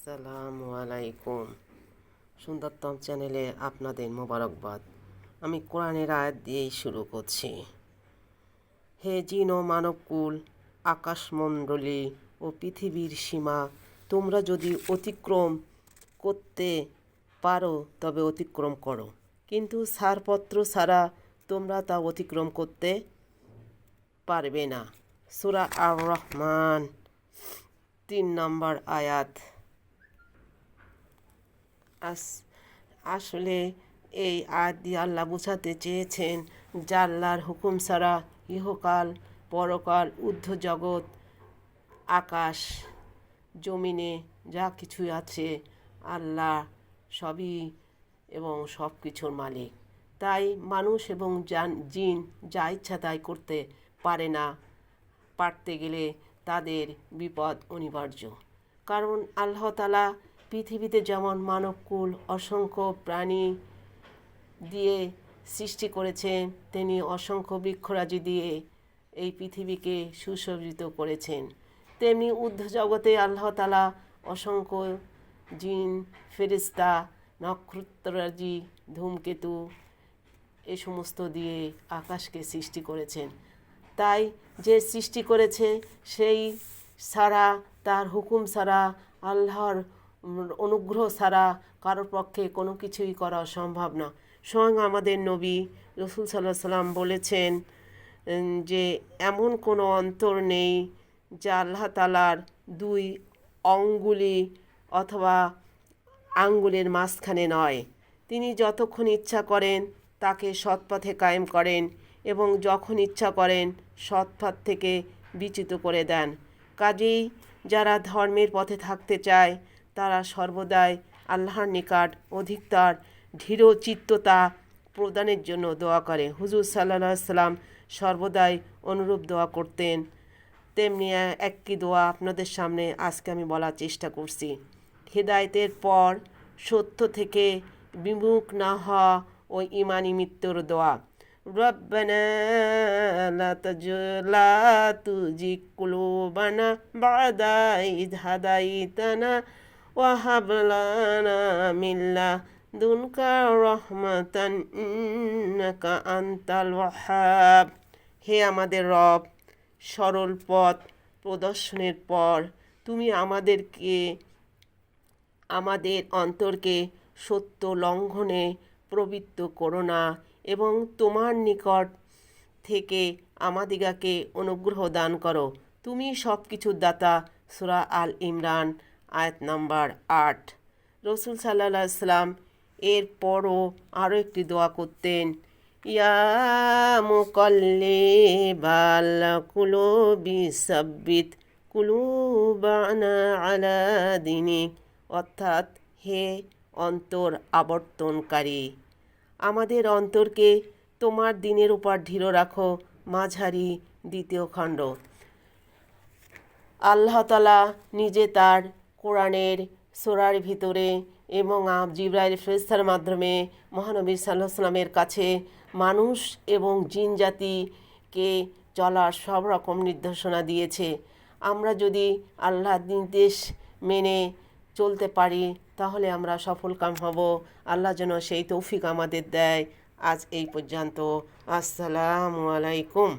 আসসালামু আলাইকুম। সুন্দরতম চ্যানেলে আপনাদের মোবারকবাদ। আমি কোরআনের আয়াত দিয়েই শুরু করছি। হে জিন ও মানবকুল আকাশমণ্ডলী ও পৃথিবীর সীমা, তোমরা যদি অতিক্রম করতে পারো, তবে অতিক্রম করো। কিন্তু ছাড়পত্র ছাড়া তোমরা তা অতিক্রম করতে পারবে না। সুরা আর রহমান তিন নম্বর আয়াত। আস, আসলে এই দিয়ে আল্লাহ বোঝাতে চেয়েছেন জাল্লার হুকুম ছাড়া ইহকাল, পরকাল ঊর্ধ্ব জগৎ আকাশ, জমিনে যা কিছু আছে আল্লাহ সবই এবং সব কিছুর মালিক। তাই মানুষ এবং জান, জিন যা ইচ্ছা তাই করতে পারে না, পারতে গেলে তাদের বিপদ অনিবার্য। কারণ আল্লাহ তালা পৃথিবীতে যেমন মানবকুল অসংখ্য প্রাণী দিয়ে সৃষ্টি করেছেন তিনি অসংখ্য বৃক্ষরাজি দিয়ে এই পৃথিবীকে সুসজ্জিত করেছেন। তেমনি ঊর্ধ্ব জগতে আল্লাহ তালা অসংখ্য জিন ফেরিস্তা নক্ষত্ররাজি, ধূমকেতু এ সমস্ত দিয়ে আকাশকে সৃষ্টি করেছেন। তাই যে সৃষ্টি করেছে, সেই সারা, তার হুকুম সারা আল্লাহর অনুগ্রহ ছাড়া কারোর পক্ষে কোনো কিছুই করা সম্ভব না। স্বয়ং আমাদের নবী রসুল সাল্লাহ সাল্লাম বলেছেন যে এমন কোনো অন্তর নেই যা আল্লাহ তালার দুই অঙ্গুলি অথবা আঙ্গুলের মাঝখানে নয়। তিনি যতক্ষণ ইচ্ছা করেন তাকে সৎপথে কায়েম করেন এবং যখন ইচ্ছা করেন সৎপথ থেকে বিচ্যুত করে দেন। কাজেই যারা ধর্মের পথে থাকতে চায় তারা সর্বদাই আল্লাহর নিকট অধিকতর দৃঢ় চিত্ততা প্রদানের জন্য দোয়া করে হুজুর সাল্লাহ সাল্লাম সর্বদাই অনুরূপ দোয়া করতেন তেমনি একটি দোয়া আপনাদের সামনে আজকে আমি বলার চেষ্টা করছি হেদায়েতের পর সত্য থেকে বিমুখ না হওয়া ও ইমানি মৃত্যুর দোয়া ربنا لا تج- لا تزغ قلوبنا بعد إذ هديتنا ওয়াহাবলানা মিল্লা দুনকা রহমাতান হে আমাদের রব, সরল পথ প্রদর্শনের পর তুমি আমাদেরকে, আমাদের অন্তরকে সত্য লঙ্ঘনে প্রবৃত্ত করো না এবং তোমার নিকট থেকে আমাদিগাকে অনুগ্রহ দান করো। তুমি সব কিছুর দাতা সুরা আল ইমরান। আয়াত নাম্বার আট। রসুল সাল্লাহ সাল্লাম এরপরও আরও একটি দোয়া করতেন, ইয়া মুকল্লিবাল কুলুবি সাব্বিত কুলুবানা আলা দিনিক অর্থাৎ হে অন্তর আবর্তনকারী, আমাদের অন্তরকে তোমার দিনের উপর দৃঢ় রাখো, মাঝারি দ্বিতীয় খণ্ড। আল্লাহ তালা নিজে তার কোরআনের সোরার ভিতরে এবং জিব্রাইল ফেরেস্তার মাধ্যমে মহানবী সাল্লাহ সাল্লামের কাছে মানুষ এবং জিন জাতিকে চলার সব রকম নির্দেশনা দিয়েছে। আমরা যদি আল্লাহর নির্দেশ মেনে চলতে পারি, তাহলে আমরা সফলকাম হব। আল্লাহ যেন সেই তৌফিক আমাদের দেয়। আজ এই পর্যন্ত। আসসালামু আলাইকুম।